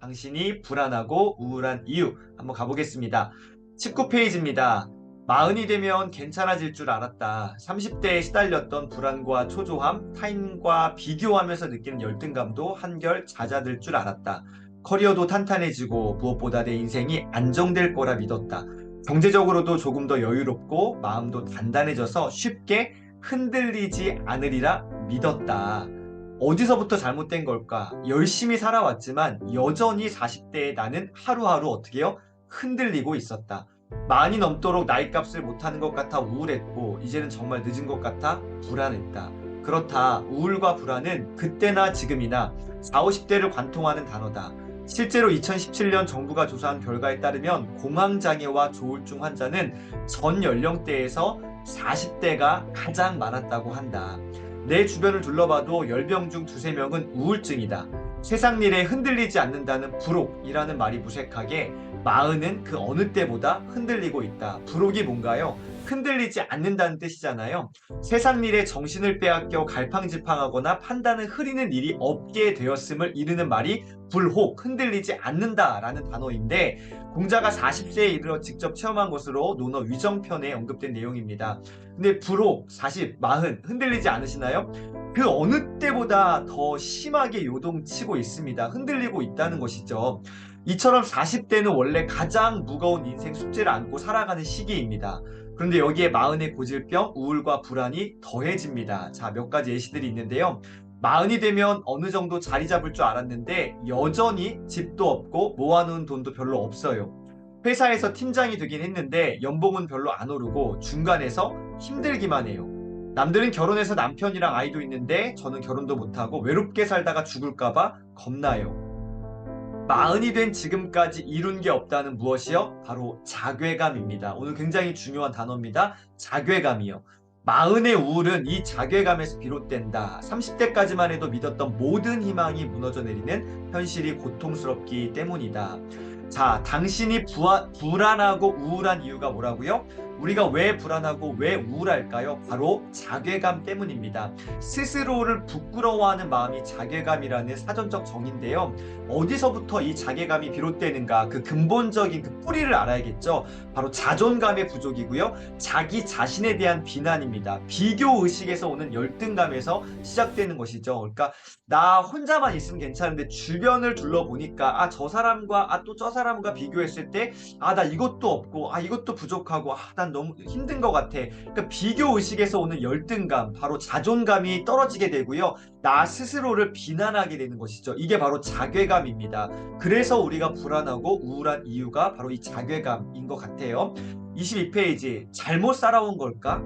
당신이 불안하고 우울한 이유 한번 가보겠습니다. 19페이지입니다. 마흔이 되면 괜찮아질 줄 알았다. 30대에 시달렸던 불안과 초조함, 타인과 비교하면서 느끼는 열등감도 한결 잦아들 줄 알았다. 커리어도 탄탄해지고 무엇보다 내 인생이 안정될 거라 믿었다. 경제적으로도 조금 더 여유롭고 마음도 단단해져서 쉽게 흔들리지 않으리라 믿었다. 어디서부터 잘못된 걸까? 열심히 살아왔지만 여전히 40대의 나는 하루하루 어떻게 요 흔들리고 있었다. 많이 넘도록 나이값을 못하는 것 같아 우울했고 이제는 정말 늦은 것 같아 불안했다. 그렇다. 우울과 불안은 그때나 지금이나 40, 50대를 관통하는 단어다. 실제로 2017년 정부가 조사한 결과에 따르면 공황장애와 조울증 환자는 전 연령대에서 40대가 가장 많았다고 한다. 내 주변을 둘러봐도 10명 중 두세 명은 우울증이다. 세상 일에 흔들리지 않는다는 부록이라는 말이 무색하게 마흔은 그 어느 때보다 흔들리고 있다. 부록이 뭔가요? 흔들리지 않는다는 뜻이잖아요. 세상 일에 정신을 빼앗겨 갈팡질팡하거나 판단을 흐리는 일이 없게 되었음을 이르는 말이 불혹, 흔들리지 않는다라는 단어인데 공자가 40세에 이르러 직접 체험한 것으로 논어 위정편에 언급된 내용입니다. 근데 불혹, 40, 마흔 흔들리지 않으시나요? 그 어느 때보다 더 심하게 요동치고 있습니다. 흔들리고 있다는 것이죠. 이처럼 40대는 원래 가장 무거운 인생 숙제를 안고 살아가는 시기입니다. 그런데 여기에 마흔의 고질병, 우울과 불안이 더해집니다. 자, 몇 가지 예시들이 있는데요. 마흔이 되면 어느 정도 자리 잡을 줄 알았는데 여전히 집도 없고 모아놓은 돈도 별로 없어요. 회사에서 팀장이 되긴 했는데 연봉은 별로 안 오르고 중간에서 힘들기만 해요. 남들은 결혼해서 남편이랑 아이도 있는데 저는 결혼도 못하고 외롭게 살다가 죽을까봐 겁나요. 마흔이 된 지금까지 이룬 게 없다는 무엇이요? 바로 자괴감입니다. 오늘 굉장히 중요한 단어입니다. 자괴감이요. 마흔의 우울은 이 자괴감에서 비롯된다. 30대까지만 해도 믿었던 모든 희망이 무너져 내리는 현실이 고통스럽기 때문이다. 자, 당신이 부하, 불안하고 우울한 이유가 뭐라고요? 우리가 왜 불안하고 왜 우울할까요? 바로 자괴감 때문입니다. 스스로를 부끄러워하는 마음이 자괴감이라는 사전적 정의인데요. 어디서부터 이 자괴감이 비롯되는가 그 근본적인 그 뿌리를 알아야겠죠. 바로 자존감의 부족이고요. 자기 자신에 대한 비난입니다. 비교 의식에서 오는 열등감에서 시작되는 것이죠. 그러니까 나 혼자만 있으면 괜찮은데 주변을 둘러보니까 아 저 사람과 아 또 저 사람과 비교했을 때 아 나 이것도 없고 아 이것도 부족하고 아난 너무 힘든 것 같아. 그러니까 비교 의식에서 오는 열등감, 바로 자존감이 떨어지게 되고요. 나 스스로를 비난하게 되는 것이죠. 이게 바로 자괴감입니다. 그래서 우리가 불안하고 우울한 이유가 바로 이 자괴감인 것 같아요. 22페이지 잘못 살아온 걸까?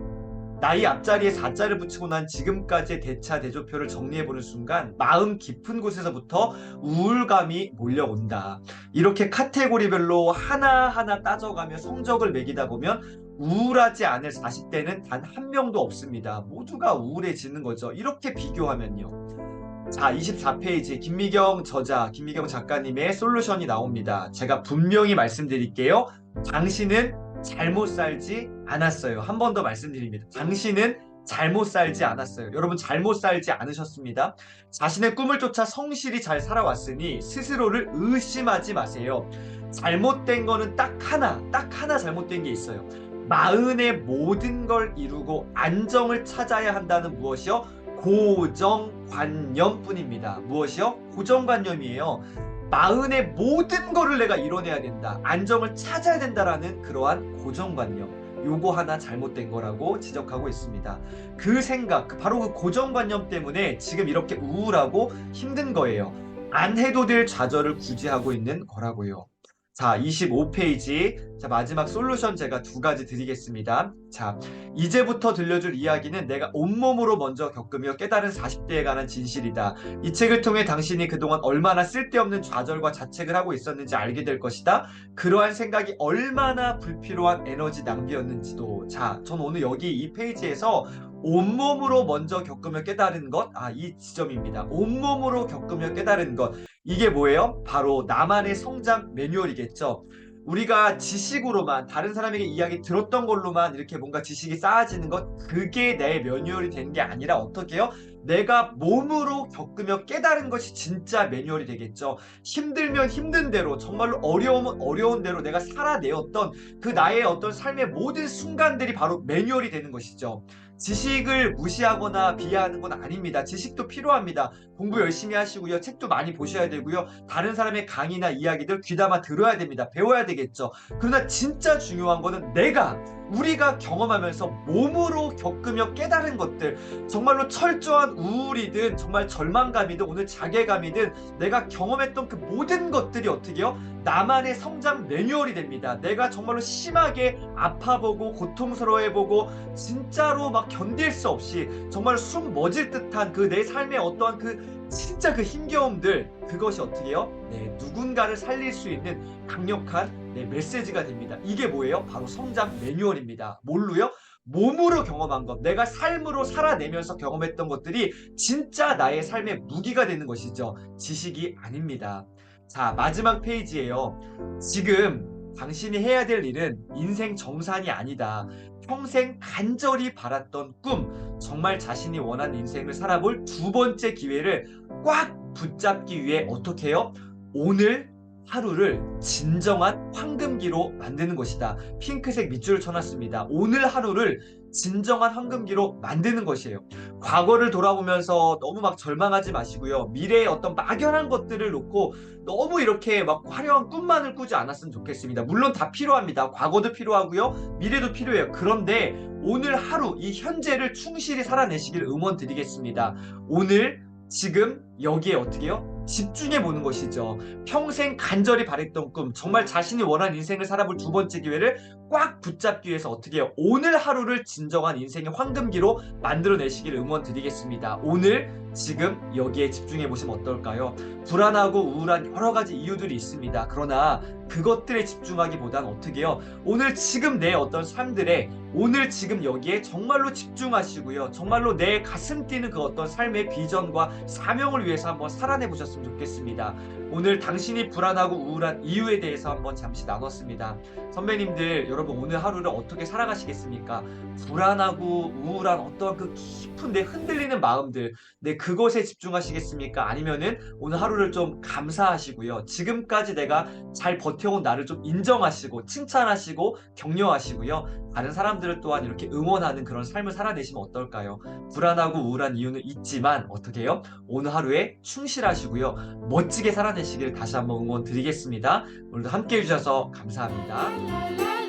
나이 앞자리에 4자를 붙이고 난 지금까지의 대차 대조표를 정리해보는 순간 마음 깊은 곳에서부터 우울감이 몰려온다. 이렇게 카테고리별로 하나하나 따져가며 성적을 매기다 보면 우울하지 않을 40대는 단 한 명도 없습니다. 모두가 우울해지는 거죠. 이렇게 비교하면요. 자, 24페이지 김미경 저자, 김미경 작가님의 솔루션이 나옵니다. 제가 분명히 말씀드릴게요. 당신은 잘못 살지 않았어요. 한 번 더 말씀드립니다. 당신은 잘못 살지 않았어요. 여러분 잘못 살지 않으셨습니다. 자신의 꿈을 쫓아 성실히 잘 살아왔으니 스스로를 의심하지 마세요. 잘못된 거는 딱 하나, 딱 하나 잘못된 게 있어요. 마흔의 모든 걸 이루고 안정을 찾아야 한다는 무엇이요? 고정관념뿐입니다. 무엇이요? 고정관념이에요. 마흔의 모든 거를 내가 이뤄내야 된다. 안정을 찾아야 된다라는 그러한 고정관념. 요거 하나 잘못된 거라고 지적하고 있습니다. 그 생각, 그 바로 그 고정관념 때문에 지금 이렇게 우울하고 힘든 거예요. 안 해도 될 좌절을 구제하고 있는 거라고요. 자, 25페이지. 자, 마지막 솔루션 제가 두 가지 드리겠습니다. 자, 이제부터 들려줄 이야기는 내가 온몸으로 먼저 겪으며 깨달은 40대에 관한 진실이다. 이 책을 통해 당신이 그동안 얼마나 쓸데없는 좌절과 자책을 하고 있었는지 알게 될 것이다. 그러한 생각이 얼마나 불필요한 에너지 낭비였는지도. 자, 전 오늘 여기 이 페이지에서 온몸으로 먼저 겪으며 깨달은 것, 아, 이 지점입니다. 온몸으로 겪으며 깨달은 것. 이게 뭐예요? 바로 나만의 성장 매뉴얼이겠죠. 우리가 지식으로만 다른 사람에게 이야기 들었던 걸로만 이렇게 뭔가 지식이 쌓아지는 것 그게 내 매뉴얼이 되는 게 아니라 어떻게 해요? 내가 몸으로 겪으며 깨달은 것이 진짜 매뉴얼이 되겠죠. 힘들면 힘든 대로 정말로 어려우면 어려운 대로 내가 살아내었던 그 나의 어떤 삶의 모든 순간들이 바로 매뉴얼이 되는 것이죠. 지식을 무시하거나 비하하는 건 아닙니다. 지식도 필요합니다. 공부 열심히 하시고요. 책도 많이 보셔야 되고요. 다른 사람의 강의나 이야기들 귀담아 들어야 됩니다. 배워야 되겠죠. 그러나 진짜 중요한 거는 내가 우리가 경험하면서 몸으로 겪으며 깨달은 것들 정말로 철저한 우울이든 정말 절망감이든 오늘 자괴감이든 내가 경험했던 그 모든 것들이 어떻게 요? 나만의 성장 매뉴얼이 됩니다. 내가 정말로 심하게 아파보고 고통스러워해보고 진짜로 막 견딜 수 없이 정말 숨 멎을 듯한 그 내 삶의 어떠한 그 진짜 그 힘겨움들 그것이 어떻게 요? 네, 누군가를 살릴 수 있는 강력한 네, 메시지가 됩니다. 이게 뭐예요? 바로 성장 매뉴얼입니다. 뭘로요? 몸으로 경험한 것, 내가 삶으로 살아내면서 경험했던 것들이 진짜 나의 삶의 무기가 되는 것이죠. 지식이 아닙니다. 자, 마지막 페이지예요. 지금 당신이 해야 될 일은 인생 정산이 아니다. 평생 간절히 바랐던 꿈, 정말 자신이 원하는 인생을 살아볼 두 번째 기회를 꽉 붙잡기 위해 어떻게 해요? 오늘 하루를 진정한 황금기로 만드는 것이다. 핑크색 밑줄을 쳐놨습니다. 오늘 하루를 진정한 황금기로 만드는 것이에요. 과거를 돌아보면서 너무 막 절망하지 마시고요. 미래의 어떤 막연한 것들을 놓고 너무 이렇게 막 화려한 꿈만을 꾸지 않았으면 좋겠습니다. 물론 다 필요합니다. 과거도 필요하고요. 미래도 필요해요. 그런데 오늘 하루 이 현재를 충실히 살아내시길 응원 드리겠습니다. 오늘 지금 여기에 어떻게요? 집중해 보는 것이죠. 평생 간절히 바랬던 꿈, 정말 자신이 원하는 인생을 살아볼 두 번째 기회를 꽉 붙잡기 위해서 어떻게 해요? 오늘 하루를 진정한 인생의 황금기로 만들어내시길 응원드리겠습니다. 오늘 지금 여기에 집중해 보시면 어떨까요? 불안하고 우울한 여러 가지 이유들이 있습니다. 그러나 그것들에 집중하기보단 어떻게 해요? 오늘 지금 내 어떤 삶들에 오늘 지금 여기에 정말로 집중하시고요. 정말로 내 가슴 뛰는 그 어떤 삶의 비전과 사명을 위해서 한번 살아내 보셨으면 좋겠습니다. 오늘 당신이 불안하고 우울한 이유에 대해서 한번 잠시 나눴습니다. 선배님들, 여러분 오늘 하루를 어떻게 살아가시겠습니까? 불안하고 우울한 어떤 그 깊은 내 흔들리는 마음들, 네, 그것에 집중하시겠습니까? 아니면은 오늘 하루를 좀 감사하시고요. 지금까지 내가 잘 버텨온 나를 좀 인정하시고, 칭찬하시고, 격려하시고요. 다른 사람들을 또한 이렇게 응원하는 그런 삶을 살아내시면 어떨까요? 불안하고 우울한 이유는 있지만, 어떻게 해요? 오늘 하루에 충실하시고요. 멋지게 살아내시길 다시 한번 응원 드리겠습니다. 오늘도 함께 해주셔서 감사합니다.